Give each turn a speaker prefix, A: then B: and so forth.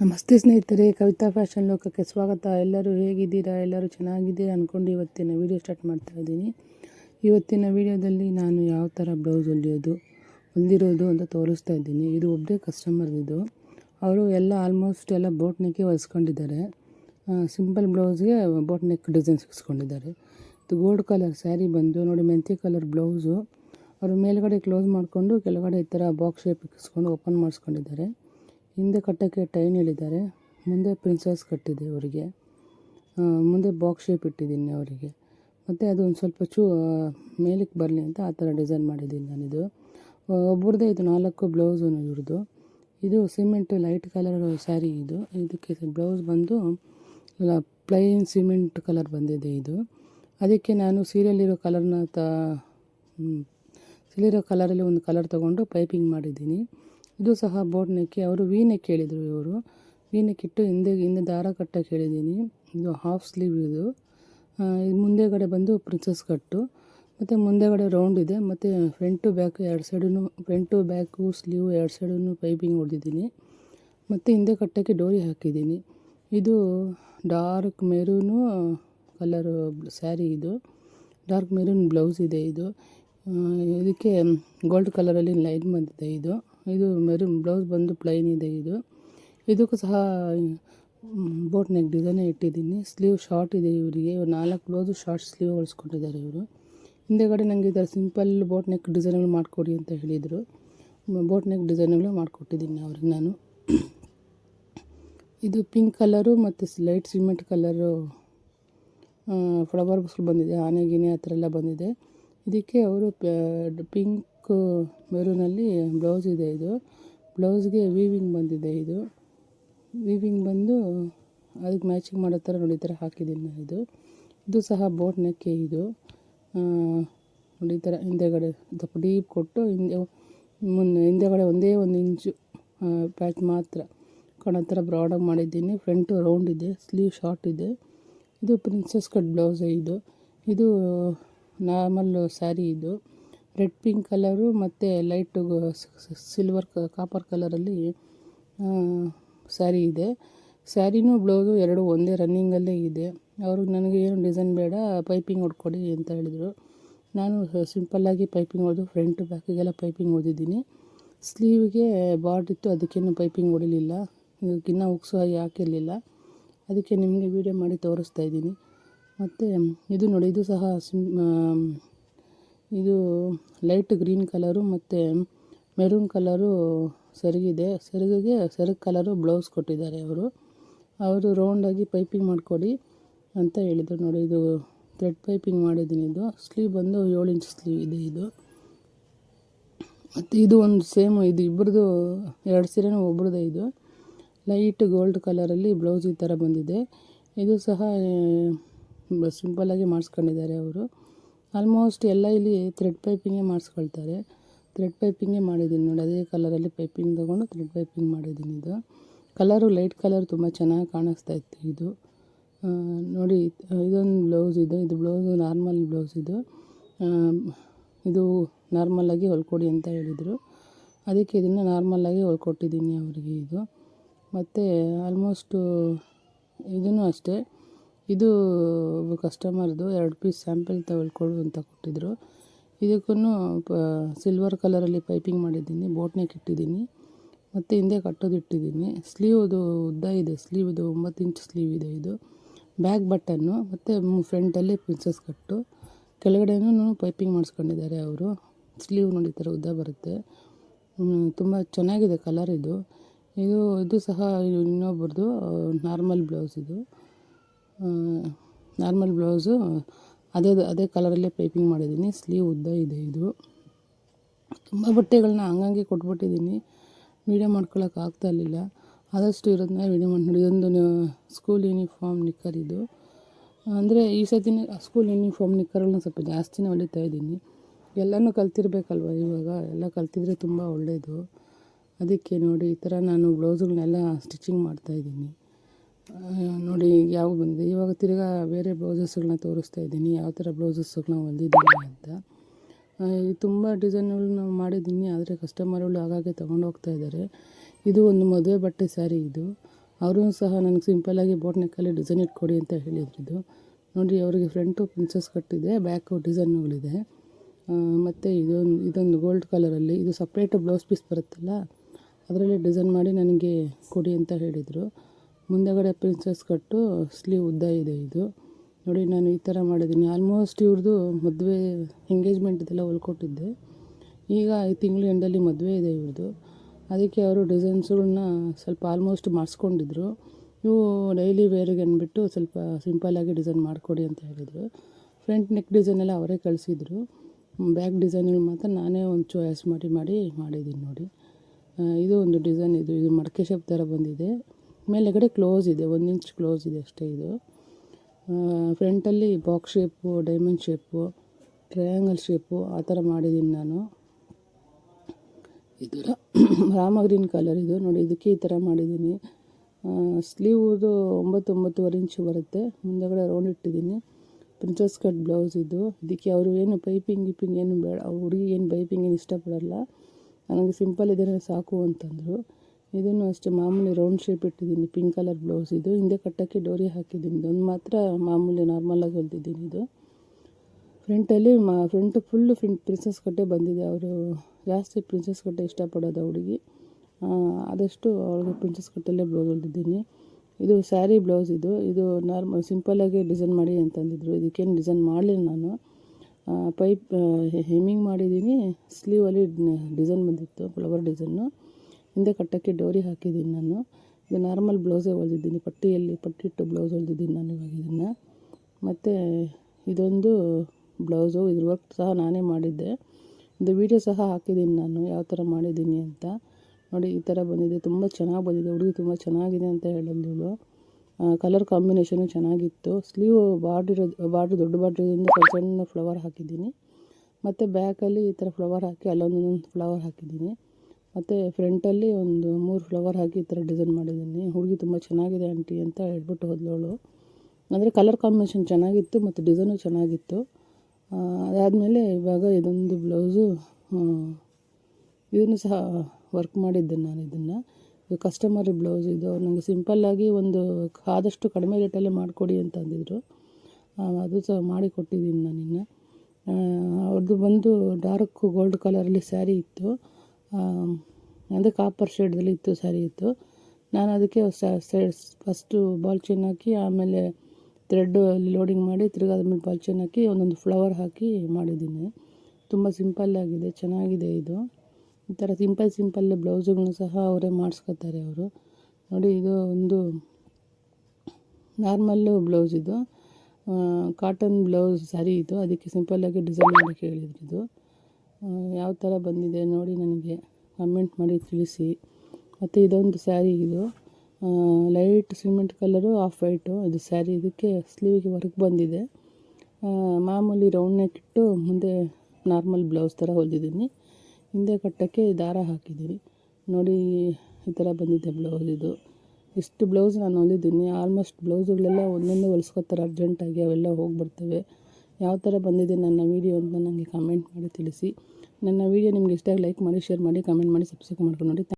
A: ನಮಸ್ತೆ ಸ್ನೇಹಿತರೆ, ಕವಿತಾ ಫ್ಯಾಷನ್ ಲೋಕಕ್ಕೆ ಸ್ವಾಗತ. ಎಲ್ಲರೂ ಹೇಗಿದ್ದೀರಾ? ಎಲ್ಲರೂ ಚೆನ್ನಾಗಿದ್ದೀರಾ ಅಂದ್ಕೊಂಡು ಇವತ್ತಿನ ವೀಡಿಯೋ ಸ್ಟಾರ್ಟ್ ಮಾಡ್ತಾ ಇದ್ದೀನಿ. ಇವತ್ತಿನ ವೀಡಿಯೋದಲ್ಲಿ ನಾನು ಯಾವ ಥರ ಬ್ಲೌಸ್ ಹೊಲಿಯೋದು, ಹೊಲಿದಿರೋದು ಅಂತ ತೋರಿಸ್ತಾ ಇದ್ದೀನಿ. ಇದು ಒಬ್ಬರೇ ಕಸ್ಟಮರ್ ಇದು. ಅವರು ಎಲ್ಲ ಆಲ್ಮೋಸ್ಟ್ ಎಲ್ಲ ಬೋಟ್ ನೆಕ್ಕೆ ಹೊಲಿಸ್ಕೊಂಡಿದ್ದಾರೆ. ಸಿಂಪಲ್ ಬ್ಲೌಸ್ಗೆ ಬೋಟ್ ನೆಕ್ ಡಿಸೈನ್ ಸಿಕ್ಸ್ಕೊಂಡಿದ್ದಾರೆ. ಇದು ಗೋಲ್ಡ್ ಕಲರ್ ಸ್ಯಾರಿ ಬಂದು, ನೋಡಿ ಮೆಂತಿ ಕಲರ್ ಬ್ಲೌಸು ಅವರು ಮೇಲ್ಗಡೆ ಕ್ಲೋಸ್ ಮಾಡಿಕೊಂಡು, ಕೆಳಗಡೆ ಈ ಥರ ಬಾಕ್ಸ್ ಶೇಪ್ ಇಕ್ಕಿಸ್ಕೊಂಡು ಓಪನ್ ಮಾಡಿಸ್ಕೊಂಡಿದ್ದಾರೆ. ಹಿಂದೆ ಕಟ್ಟೋಕ್ಕೆ ಟೈನ್ ಹೇಳಿದ್ದಾರೆ. ಮುಂದೆ ಪ್ರಿನ್ಸಸ್ ಕಟ್ಟಿದೆ ಅವರಿಗೆ. ಮುಂದೆ ಬಾಕ್ಸ್ ಶೇಪ್ ಇಟ್ಟಿದ್ದೀನಿ ಅವರಿಗೆ. ಮತ್ತು ಅದು ಒಂದು ಸ್ವಲ್ಪ ಚೂ ಮೇಲಕ್ಕೆ ಬರಲಿ ಅಂತ ಆ ಥರ ಡಿಸೈನ್ ಮಾಡಿದ್ದೀನಿ ನಾನಿದು. ಒಬ್ಬರದೇ ಇದು ನಾಲ್ಕು ಬ್ಲೌಸು ಇವ್ರದ್ದು. ಇದು ಸಿಮೆಂಟ್ ಲೈಟ್ ಕಲರ್ ಸ್ಯಾರಿ ಇದು. ಇದಕ್ಕೆ ಬ್ಲೌಸ್ ಬಂದು ಪ್ಲೈನ್ ಸಿಮೆಂಟ್ ಕಲರ್ ಬಂದಿದೆ ಇದು. ಅದಕ್ಕೆ ನಾನು ಸೀರೆಯಲ್ಲಿರೋ ಕಲರ್ನ ತ ಸೀರೆ ಕಲರಲ್ಲಿ ಒಂದು ಕಲರ್ ತಗೊಂಡು ಪೈಪಿಂಗ್ ಮಾಡಿದ್ದೀನಿ. ಇದು ಸಹ ಬೋಟ್ ನೆಕ್ಕಿ ಅವರು ವಿ ನೆಕ್ ಹೇಳಿದರು ಇವರು. ವಿ ನೆಕ್ ಇಟ್ಟು ಹಿಂದೆ ಹಿಂದೆ ದಾರ ಕಟ್ಟಕ್ಕೆ ಹೇಳಿದ್ದೀನಿ ಇದು ಹಾಫ್ ಸ್ಲೀವ್ ಇದು. ಇದು ಮುಂದೆಗಡೆ ಬಂದು ಪ್ರಿನ್ಸಸ್ ಕಟ್ಟು. ಮತ್ತು ಮುಂದೆಗಡೆ ರೌಂಡ್ ಇದೆ. ಮತ್ತು ಫ್ರಂಟು ಬ್ಯಾಕ್ ಎರಡು ಸೈಡೂ ಫ್ರಂಟು ಬ್ಯಾಕು ಸ್ಲೀವ್ ಎರಡು ಸೈಡೂ ಪೈಪಿಂಗ್ ಹೊಡೆದಿದ್ದೀನಿ. ಮತ್ತು ಹಿಂದೆ ಕಟ್ಟೋಕ್ಕೆ ಡೋರಿ ಹಾಕಿದ್ದೀನಿ. ಇದು ಡಾರ್ಕ್ ಮೆರೂನು ಕಲರು ಸ್ಯಾರಿ ಇದು. ಡಾರ್ಕ್ ಮೆರೂನ್ ಬ್ಲೌಸ್ ಇದೆ ಇದು. ಇದಕ್ಕೆ ಗೋಲ್ಡ್ ಕಲರಲ್ಲಿ ಲೈನ್ ಬಂದಿದೆ ಇದು. ಇದು ಮೆರೂನ್ ಬ್ಲೌಸ್ ಬಂದು ಪ್ಲೈನ್ ಇದೆ ಇದು. ಇದಕ್ಕೂ ಸಹ ಬೋಟ್ ನೆಕ್ ಡಿಸೈನೇ ಇಟ್ಟಿದ್ದೀನಿ. ಸ್ಲೀವ್ ಶಾರ್ಟ್ ಇದೆ ಇವರಿಗೆ. ನಾಲ್ಕು ಬ್ಲೌಸು ಶಾರ್ಟ್ ಸ್ಲೀವ್ ಹೊಲಿಸ್ಕೊಂಡಿದ್ದಾರೆ ಇವರು. ಹಿಂದೆಗಡೆ ನನಗೆ ಈ ಥರ ಸಿಂಪಲ್ ಬೋಟ್ ನೆಕ್ ಡಿಸೈನ್ಗಳು ಮಾಡಿಕೊಡಿ ಅಂತ ಹೇಳಿದರು. ಬೋಟ್ ನೆಕ್ ಡಿಸೈನ್ಗಳು ಮಾಡಿಕೊಟ್ಟಿದ್ದೀನಿ ಅವ್ರಿಗೆ ನಾನು. ಇದು ಪಿಂಕ್ ಕಲರು ಮತ್ತು ಲೈಟ್ ಸಿಮೆಂಟ್ ಕಲರು ಫ್ಲವರ್ಸ್ ಬಂದಿದೆ. ಆನೆ ಆ ಥರ ಎಲ್ಲ ಬಂದಿದೆ. ಇದಕ್ಕೆ ಅವರು ಪಿಂಕ್ ಮೆರೂನಲ್ಲಿ ಬ್ಲೌಸ್ ಇದೆ ಇದು. ಬ್ಲೌಸ್ಗೆ ವೀವಿಂಗ್ ಬಂದಿದೆ ಇದು. ವೀವಿಂಗ್ ಬಂದು ಅದಕ್ಕೆ ಮ್ಯಾಚಿಂಗ್ ಮಾಡೋ ಥರ ನೋಡಿ ಈ ಥರ ಹಾಕಿದ್ದೀನಿ ನಾನು ಇದು. ಇದು ಸಹ ಬೋಟ್ ನೆಕ್ಕೆ ಇದು. ನೋಡಿ ಈ ಥರ ಹಿಂದೆಗಡೆ ಸ್ವಲ್ಪ ಡೀಪ್ ಕೊಟ್ಟು ಹಿಂದೆ ಮುನ್ನ ಹಿಂದೆಗಡೆ ಒಂದೇ ಒಂದು ಇಂಚು ಪ್ಯಾಚ್ ಮಾತ್ರ ಕಾಣೋ ಥರ ಬ್ರಾಡಾಗಿ ಮಾಡಿದ್ದೀನಿ. ಫ್ರಂಟು ರೌಂಡ್ ಇದೆ ಸ್ಲೀವ್ ಶಾರ್ಟ್ ಇದೆ. ಇದು ಪ್ರಿನ್ಸಸ್ ಕಟ್ ಬ್ಲೌಸೇ ಇದು. ಇದು ನಾರ್ಮಲ್ ಸ್ಯಾರಿ ಇದು. ರೆಡ್ ಪಿಂಕ್ ಕಲರು ಮತ್ತು ಲೈಟು ಸಿಲ್ವರ್ ಕಾಪರ್ ಕಲರಲ್ಲಿ ಸ್ಯಾರಿ ಇದೆ. ಸ್ಯಾರಿನೂ ಬ್ಲೌಸು ಎರಡು ಒಂದೇ ರನ್ನಿಂಗಲ್ಲೇ ಇದೆ. ಅವರು ನನಗೆ ಏನು ಡಿಸೈನ್ ಬೇಡ ಪೈಪಿಂಗ್ ಹೊಡ್ಕೊಡಿ ಅಂತ ಹೇಳಿದರು. ನಾನು ಸಿಂಪಲ್ಲಾಗಿ ಪೈಪಿಂಗ್ ಹೊಡೆದು ಫ್ರಂಟ್ ಬ್ಯಾಕಿಗೆಲ್ಲ ಪೈಪಿಂಗ್ ಹೊಡೆದಿದ್ದೀನಿ. ಸ್ಲೀವ್ಗೆ ಬಾರ್ಡ್ ಇತ್ತು, ಅದಕ್ಕೇನು ಪೈಪಿಂಗ್ ಹೊಡಿಲಿಲ್ಲ. ಗಿನ್ನ ಉಕ್ಸು ಹಾಕಿರಲಿಲ್ಲ. ಅದಕ್ಕೆ ನಿಮಗೆ ವೀಡಿಯೋ ಮಾಡಿ ತೋರಿಸ್ತಾ ಇದ್ದೀನಿ. ಮತ್ತು ಇದು ನೋಡಿ, ಇದು ಸಹ ಇದು ಲೈಟ್ ಗ್ರೀನ್ ಕಲರು ಮತ್ತು ಮೆರೂನ್ ಕಲರು ಸೆರಗಿದೆ. ಸೆರಗಿಗೆ ಸೆರಗು ಕಲರು ಬ್ಲೌಸ್ ಕೊಟ್ಟಿದ್ದಾರೆ ಅವರು. ಅವರು ರೌಂಡಾಗಿ ಪೈಪಿಂಗ್ ಮಾಡಿಕೊಡಿ ಅಂತ ಹೇಳಿದರು. ನೋಡಿ, ಇದು ಥ್ರೆಡ್ ಪೈಪಿಂಗ್ ಮಾಡಿದ್ದೀನಿ ಇದು. ಸ್ಲೀವ್ ಬಂದು ಏಳು ಇಂಚ್ ಸ್ಲೀವ್ ಇದೆ ಇದು. ಮತ್ತು ಇದು ಒಂದು ಸೇಮ್ ಇದು ಇಬ್ಬರದು ಎರಡು ಸೀರೆನೂ ಒಬ್ರದ್ದೇ ಇದು. ಲೈಟ್ ಗೋಲ್ಡ್ ಕಲರಲ್ಲಿ ಬ್ಲೌಸ್ ಈ ಥರ ಬಂದಿದೆ. ಇದು ಸಹ ಸಿಂಪಲ್ಲಾಗಿ ಮಾಡಿಸ್ಕೊಂಡಿದ್ದಾರೆ ಅವರು. ಆಲ್ಮೋಸ್ಟ್ ಎಲ್ಲ ಇಲ್ಲಿ ಥ್ರೆಡ್ ಪೈಪಿಂಗೇ ಮಾಡಿಸ್ಕೊಳ್ತಾರೆ. ಥ್ರೆಡ್ ಪೈಪಿಂಗೇ ಮಾಡಿದ್ದೀನಿ ನೋಡಿ, ಅದೇ ಕಲರಲ್ಲಿ ಪೈಪಿಂಗ್ ತೊಗೊಂಡು ಥ್ರೆಡ್ ಪೈಪಿಂಗ್ ಮಾಡಿದ್ದೀನಿ ಇದು. ಕಲರು ಲೈಟ್ ಕಲರ್ ತುಂಬ ಚೆನ್ನಾಗಿ ಕಾಣಿಸ್ತಾ ಇತ್ತು ಇದು. ನೋಡಿ, ಇದೊಂದು ಬ್ಲೌಸ್ ಇದು. ಇದು ಬ್ಲೌಸು ನಾರ್ಮಲ್ ಬ್ಲೌಸ್ ಇದು. ಇದು ನಾರ್ಮಲಾಗಿ ಹೊಲ್ಕೊಡಿ ಅಂತ ಹೇಳಿದರು. ಅದಕ್ಕೆ ಇದನ್ನು ನಾರ್ಮಲಾಗಿ ಹೊಲ್ಕೊಟ್ಟಿದ್ದೀನಿ ಅವರಿಗೆ ಇದು. ಮತ್ತು ಆಲ್ಮೋಸ್ಟು ಇದನ್ನು ಅಷ್ಟೇ. ಇದು ಕಸ್ಟಮರ್ದು ಎರಡು ಪೀಸ್ ಸ್ಯಾಂಪಲ್ ತಗೊಳ್ಕೊಳ್ಳು ಅಂತ ಕೊಟ್ಟಿದ್ದರು ಇದಕ್ಕೂ ಪ ಸಿಲ್ವರ್ ಕಲರಲ್ಲಿ ಪೈಪಿಂಗ್ ಮಾಡಿದ್ದೀನಿ ಬೋಟ್ ನೆಕ್ ಇಟ್ಟಿದ್ದೀನಿ, ಮತ್ತು ಹಿಂದೆ ಕಟ್ಟೋದು ಇಟ್ಟಿದ್ದೀನಿ. ಸ್ಲೀವ್ದು ಉದ್ದ ಇದೆ, ಸ್ಲೀವ್ದು ಒಂಬತ್ತು ಇಂಚ್ ಸ್ಲೀವ್ ಇದೆ ಇದು. ಬ್ಯಾಕ್ ಬಟನ್ನು, ಮತ್ತು ಫ್ರಂಟಲ್ಲಿ ಪ್ರಿನ್ಸಸ್ ಕಟ್ಟು. ಕೆಳಗಡೆನೂ ಪೈಪಿಂಗ್ ಮಾಡಿಸ್ಕೊಂಡಿದ್ದಾರೆ ಅವರು. ಸ್ಲೀವ್ ನೋಡಿ ಥರ ಉದ್ದ ಬರುತ್ತೆ. ತುಂಬ ಚೆನ್ನಾಗಿದೆ ಕಲರ್ ಇದು. ಇದು ಇದು ಸಹ ಇನ್ನೊಬ್ರದ್ದು ನಾರ್ಮಲ್ ಬ್ಲೌಸ್ ಇದು. ನಾರ್ಮಲ್ ಬ್ಲೌಸು, ಅದೇ ಅದೇ ಕಲರಲ್ಲೇ ಪೈಪಿಂಗ್ ಮಾಡಿದ್ದೀನಿ. ಸ್ಲೀವ್ ಉದ್ದ ಇದೆ ಇದು. ತುಂಬ ಬಟ್ಟೆಗಳನ್ನ ಹಂಗಂಗೆ ಕೊಟ್ಬಿಟ್ಟಿದ್ದೀನಿ. ವೀಡಿಯೋ ಮಾಡ್ಕೊಳ್ಳೋಕೆ ಆಗ್ತಾ ಇರಲಿಲ್ಲ. ಆದಷ್ಟು ಇರೋದನ್ನ ವೀಡಿಯೋ ಮಾಡಿ ಇದೊಂದು ಸ್ಕೂಲ್ ಯೂನಿಫಾರ್ಮ್ ನಿಕ್ಕರ್ ಇದು. ಅಂದರೆ ಈ ಸತಿ ಸ್ಕೂಲ್ ಯೂನಿಫಾರ್ಮ್ ನಿಕ್ಕರ್ಗಳನ್ನ ಸ್ವಲ್ಪ ಜಾಸ್ತಿನೇ ಹೊಲಿತಾ ಇದ್ದೀನಿ. ಎಲ್ಲನೂ ಕಲ್ತಿರ್ಬೇಕಲ್ವ ಇವಾಗ? ಎಲ್ಲ ಕಲ್ತಿದ್ರೆ ತುಂಬ ಒಳ್ಳೆಯದು ಅದಕ್ಕೆ ನೋಡಿ, ಈ ಥರ ನಾನು ಬ್ಲೌಸ್ಗಳನ್ನೆಲ್ಲ ಸ್ಟಿಚಿಂಗ್ ಮಾಡ್ತಾಯಿದ್ದೀನಿ ನೋಡಿ ಯಾವ ಬಂದಿದೆ? ಇವಾಗ ತಿರ್ಗಾ ಬೇರೆ ಬ್ಲೌಸಸ್ಗಳನ್ನ ತೋರಿಸ್ತಾ ಇದ್ದೀನಿ. ಯಾವ ಥರ ಬ್ಲೌಸಸ್ಗಳನ್ನ ಹೊಲ್ದಿದ್ದೀನಿ ಅಂತ. ತುಂಬ ಡಿಸೈನ್ಗಳನ್ನ ಮಾಡಿದ್ದೀನಿ, ಆದರೆ ಕಸ್ಟಮರ್ಗಳು ಆಗಾಗ್ಗೆ ತೊಗೊಂಡು ಹೋಗ್ತಾ ಇದ್ದಾರೆ ಇದು ಒಂದು ಮದುವೆ ಬಟ್ಟೆ ಸ್ಯಾರಿ ಇದು. ಅವರು ಸಹ ನನಗೆ ಸಿಂಪಲ್ಲಾಗಿ ಬೋಟ್ ನೆಕ್ಕಲ್ಲಿ ಡಿಸೈನ್ ಇಟ್ಕೊಡಿ ಅಂತ ಹೇಳಿದ್ರು ನೋಡಿ, ಅವರಿಗೆ ಫ್ರಂಟು ಪ್ರಿನ್ಸಸ್ ಕಟ್ಟಿದೆ ಬ್ಯಾಕು ಡಿಸೈನ್ಗಳಿದೆ ಮತ್ತು ಇದೊಂದು ಇದೊಂದು ಗೋಲ್ಡ್ ಕಲರಲ್ಲಿ ಇದು ಸಪ್ರೇಟ್ ಬ್ಲೌಸ್ ಪೀಸ್ ಬರುತ್ತಲ್ಲ, ಅದರಲ್ಲಿ ಡಿಸೈನ್ ಮಾಡಿ ನನಗೆ ಕೊಡಿ ಅಂತ ಹೇಳಿದರು. ಮುಂದೆಗಡೆ ಪ್ರಿನ್ಸಸ್ ಕಟ್ಟು ಸ್ಲೀವ್ ಉದ್ದ ಇದೆ ಇದು. ನೋಡಿ, ನಾನು ಈ ಥರ ಮಾಡಿದ್ದೀನಿ. ಆಲ್ಮೋಸ್ಟ್ ಇವ್ರದ್ದು ಮದುವೆ ಎಂಗೇಜ್ಮೆಂಟ್ದೆಲ್ಲ ಹೊಲ್ಕೊಟ್ಟಿದ್ದೆ. ಈಗ ಈ ತಿಂಗಳು ಎಂಡಲ್ಲಿ ಮದುವೆ ಇದೆ ಇವ್ರದ್ದು ಅದಕ್ಕೆ ಅವರು ಡಿಸೈನ್ಸ್ಗಳನ್ನ ಸ್ವಲ್ಪ ಆಲ್ಮೋಸ್ಟ್ ಮಾಡಿಸ್ಕೊಂಡಿದ್ರು. ಇವು ಡೈಲಿ ವೇರಿಗೆ ಅಂದ್ಬಿಟ್ಟು ಸ್ವಲ್ಪ ಸಿಂಪಲ್ಲಾಗಿ ಡಿಸೈನ್ ಮಾಡಿಕೊಡಿ ಅಂತ ಹೇಳಿದರು. ಫ್ರಂಟ್ ನೆಕ್ ಡಿಸೈನ್ ಎಲ್ಲ ಅವರೇ ಕಳಿಸಿದ್ರು. ಬ್ಯಾಕ್ ಡಿಸೈನ್ಗಳು ಮಾತ್ರ ನಾನೇ ಒಂದು ಚಾಯ್ಸ್ ಮಾಡಿ ಮಾಡಿ ಮಾಡಿದ್ದೀನಿ ನೋಡಿ. ಇದು ಒಂದು ಡಿಸೈನ್ ಇದು. ಇದು ಮಡಕೆ ಶೇಪ್ ಥರ ಬಂದಿದೆ. ಮೇಲೆಗಡೆ ಕ್ಲೋಸ್ ಇದೆ, ಒಂದು ಇಂಚ್ ಕ್ಲೋಸ್ ಇದೆ ಅಷ್ಟೇ ಇದು. ಫ್ರಂಟಲ್ಲಿ box shape diamond shape triangle shape ಆ ಥರ ಮಾಡಿದ್ದೀನಿ ನಾನು. ಇದು ರಾಮ ಗ್ರೀನ್ ಕಲರ್ ಇದು. ನೋಡಿ, ಇದಕ್ಕೆ ಈ ಥರ ಮಾಡಿದ್ದೀನಿ ಸ್ಲೀವ್ದು ಒಂಬತ್ತು ಒಂಬತ್ತುವರೆ ಇಂಚು ಬರುತ್ತೆ. ಮುಂದೆಗಡೆ ರೌಂಡ್ ಇಟ್ಟಿದ್ದೀನಿ ಪ್ರಿನ್ಸಸ್ ಕಟ್ ಬ್ಲೌಸ್ ಇದು. ಇದಕ್ಕೆ ಅವರು ಏನು ಪೈಪಿಂಗ್ ಗಿಪಿಂಗ್ ಏನು ಬೇಡ ಹುಡುಗಿ ಏನು ಪೈಪಿಂಗ್ ಏನು ಇಷ್ಟಪಡಲ್ಲ. ನನಗೆ ಸಿಂಪಲ್ ಇದ್ದರೆ ಸಾಕು ಅಂತಂದರು. ಇದನ್ನು ಅಷ್ಟೇ ಮಾಮೂಲಿ ರೌಂಡ್ ಶೇಪ್ ಇಟ್ಟಿದ್ದೀನಿ. ಪಿಂಕ್ ಕಲರ್ ಬ್ಲೌಸ್ ಇದು. ಹಿಂದೆ ಕಟ್ಟೋಕ್ಕೆ ಡೋರಿ ಹಾಕಿದ್ದೀನಿ. ಇದೊಂದು ಮಾತ್ರ ಮಾಮೂಲಿ ನಾರ್ಮಲಾಗಿ ಹೊಲ್ದಿದ್ದೀನಿ ಇದು. ಫ್ರಂಟಲ್ಲಿ ಮಾ ಫ್ರಂಟ್ ಫುಲ್ಲು ಫ್ರಿಂಟ್ ಪ್ರಿನ್ಸಸ್ ಕಟ್ಟೆ ಬಂದಿದೆ. ಅವರು ಜಾಸ್ತಿ ಪ್ರಿನ್ಸಸ್ ಕಟ್ಟೆ ಇಷ್ಟಪಡೋದು ಹುಡುಗಿ. ಆದಷ್ಟು ಅವಳಿಗೆ ಪ್ರಿನ್ಸಸ್ ಕಟ್ಟೆಲ್ಲೇ ಬ್ಲೌಸ್ ಹೊಲ್ದಿದ್ದೀನಿ. ಇದು ಸ್ಯಾರಿ ಬ್ಲೌಸ್ ಇದು. ಇದು ನಾರ್ಮಲ್ ಸಿಂಪಲ್ಲಾಗಿ ಡಿಸೈನ್ ಮಾಡಿ ಅಂತಂದಿದ್ರು. ಇದಕ್ಕೇನು ಡಿಸೈನ್ ಮಾಡಲಿಲ್ಲ ನಾನು. ಪೈಪ್ ಹೆಮ್ಮಿಂಗ್ ಮಾಡಿದ್ದೀನಿ. ಸ್ಲೀವಲ್ಲಿ ಡಿಸೈನ್ ಬಂದಿತ್ತು ಫ್ಲವರ್ ಡಿಸೈನು ಹಿಂದೆ ಕಟ್ಟೋಕ್ಕೆ ಡೋರಿ ಹಾಕಿದ್ದೀನಿ ನಾನು. ಇದು ನಾರ್ಮಲ್ ಬ್ಲೌಸೇ ಹೊಲ್ದಿದ್ದೀನಿ. ಪಟ್ಟಿಯಲ್ಲಿ ಪಟ್ಟಿಟ್ಟು ಬ್ಲೌಸ್ ಹೊಲ್ದಿದ್ದೀನಿ ನಾನು ಇವಾಗ ಇದನ್ನು. ಮತ್ತು ಇದೊಂದು ಬ್ಲೌಸು, ಇದ್ರ ವರ್ಕ್ ಸಹ ನಾನೇ ಮಾಡಿದ್ದೆ. ಇದು ವೀಡಿಯೋ ಸಹ ಹಾಕಿದ್ದೀನಿ ನಾನು, ಯಾವ ಥರ ಮಾಡಿದ್ದೀನಿ ಅಂತ. ನೋಡಿ, ಈ ಥರ ಬಂದಿದೆ. ತುಂಬ ಚೆನ್ನಾಗಿ ಬಂದಿದೆ. ಹುಡುಗಿ ತುಂಬ ಚೆನ್ನಾಗಿದೆ ಅಂತ ಹೇಳಿದ್ಳು ಕಲರ್ ಕಾಂಬಿನೇಷನು ಚೆನ್ನಾಗಿತ್ತು. ಸ್ಲೀವ್ ಬಾರ್ಡ್ರ್ ಬಾರ್ಡ್ರ್ ದೊಡ್ಡ ಬಾರ್ಡ್ರಿಂದ ಸಣ್ಣ ಸಣ್ಣ ಫ್ಲವರ್ ಹಾಕಿದ್ದೀನಿ. ಮತ್ತು ಬ್ಯಾಕಲ್ಲಿ ಈ ಥರ ಫ್ಲವರ್ ಹಾಕಿ ಅಲ್ಲೊಂದೊಂದು ಫ್ಲವರ್ ಹಾಕಿದ್ದೀನಿ. ಮತ್ತು ಫ್ರಂಟಲ್ಲಿ ಒಂದು ಮೂರು ಫ್ಲವರ್ ಹಾಕಿ ಈ ಥರ ಡಿಸೈನ್ ಮಾಡಿದ್ದೀನಿ. ಹುಡುಗಿ ತುಂಬ ಚೆನ್ನಾಗಿದೆ ಆಂಟಿ ಅಂತ ಹೇಳ್ಬಿಟ್ಟು ಹೋದ್ಲವಳು ಅಂದರೆ ಕಲರ್ ಕಾಂಬಿನೇಷನ್ ಚೆನ್ನಾಗಿತ್ತು ಮತ್ತು ಡಿಸೈನು ಚೆನ್ನಾಗಿತ್ತು. ಅದಾದ ಅದಾದಮೇಲೆ ಇವಾಗ ಇದೊಂದು ಬ್ಲೌಸು ಇದನ್ನು ಸಹ ವರ್ಕ್ ಮಾಡಿದ್ದೆ ನಾನು ಇದನ್ನು. ಇದು ಕಸ್ಟಮರ್ ಬ್ಲೌಸ್ ಇದು. ನನಗೆ ಸಿಂಪಲ್ಲಾಗಿ ಒಂದು ಆದಷ್ಟು ಕಡಿಮೆ ರೇಟಲ್ಲೇ ಮಾಡಿಕೊಡಿ ಅಂತ ಅಂದಿದ್ರು. ಅದು ಸಹ ಮಾಡಿ ಕೊಟ್ಟಿದ್ದೀನಿ ನಾನಿನ್ನು. ಅವ್ರದ್ದು ಬಂದು ಡಾರ್ಕ್ ಗೋಲ್ಡ್ ಕಲರಲ್ಲಿ ಸ್ಯಾರಿ ಇತ್ತು. ಅಂದರೆ ಕಾಪರ್ ಶೇಡ್ದಲ್ಲಿ ಇತ್ತು ಸ್ಯಾರಿ ಇತ್ತು. ನಾನು ಅದಕ್ಕೆ ಫಸ್ಟು ಬಾಲ್ ಚೈನ್ ಹಾಕಿ, ಆಮೇಲೆ ಥ್ರೆಡ್ ಲೋಡಿಂಗ್ ಮಾಡಿ, ತಿರ್ಗಿ ಅದ್ಮೇಲೆ ಬಾಲ್ ಚೈನ್ ಹಾಕಿ, ಒಂದೊಂದು ಫ್ಲವರ್ ಹಾಕಿ ಮಾಡಿದ್ದೀನಿ. ತುಂಬ ಸಿಂಪಲ್ಲಾಗಿದೆ ಚೆನ್ನಾಗಿದೆ ಇದು. ಈ ಥರ ಸಿಂಪಲ್ ಸಿಂಪಲ್ ಬ್ಲೌಸುಗಳನ್ನ ಸಹ ಅವರೇ ಮಾಡಿಸ್ಕೊತಾರೆ ಅವರು. ನೋಡಿ, ಇದು ಒಂದು ನಾರ್ಮಲ್ಲು ಬ್ಲೌಸ್ ಇದು. ಕಾಟನ್ ಬ್ಲೌಸ್ ಸ್ಯಾರಿ ಇದು. ಅದಕ್ಕೆ ಸಿಂಪಲ್ಲಾಗಿ ಡಿಸೈನ್ ಮಾಡೋಕ್ಕೆ ಹೇಳಿದ್ರು ಇದು. ಯಾವ ಥರ ಬಂದಿದೆ ನೋಡಿ ನನಗೆ ಕಮೆಂಟ್ ಮಾಡಿ ತಿಳಿಸಿ. ಮತ್ತು ಇದೊಂದು ಸ್ಯಾರಿ ಇದು. Light cement colour off white ಇದು ಸ್ಯಾರಿ ಇದಕ್ಕೆ ಸ್ಲೀವಿಗೆ ವರ್ಕ್ ಬಂದಿದೆ. ಮಾಮೂಲಿ ರೌಂಡ್ ನೆಕ್ ಇಟ್ಟು ಮುಂದೆ ನಾರ್ಮಲ್ ಬ್ಲೌಸ್ ಥರ ಹೊಲಿದಿದ್ದೀನಿ. ಹಿಂದೆ ಕಟ್ಟೋಕ್ಕೆ ದಾರ ಹಾಕಿದ್ದೀನಿ. ನೋಡಿ ಈ ಥರ ಬಂದಿದೆ ಬ್ಲೌಸ್ ಇದು. ಇಷ್ಟು ಬ್ಲೌಸ್ ನಾನು ಹೊಲಿದ್ದೀನಿ ಆಲ್ಮೋಸ್ಟ್ ಬ್ಲೌಸ್ಗಳೆಲ್ಲ ಒಂದೊಂದು ಹೊಲಿಸ್ಕೊತಾರೆ ಅರ್ಜೆಂಟಾಗಿ ಅವೆಲ್ಲ ಹೋಗಿಬಿಡ್ತವೆ ಯಾವ ಥರ ಬಂದಿದೆ ನನ್ನ ವೀಡಿಯೋ ಅಂತ ನನಗೆ ಕಮೆಂಟ್ ಮಾಡಿ ತಿಳಿಸಿ. ನನ್ನ ವೀಡಿಯೋ ನಿಮ್ಗೆ ಇಷ್ಟ ಲೈಕ್ ಮಾಡಿ ಶೇರ್ ಮಾಡಿ ಕಮೆಂಟ್ ಮಾಡಿ ಸಬ್ಸ್ಕ್ರೈಬ್ ಮಾಡ್ಕೊಂಡು ನೋಡಿ.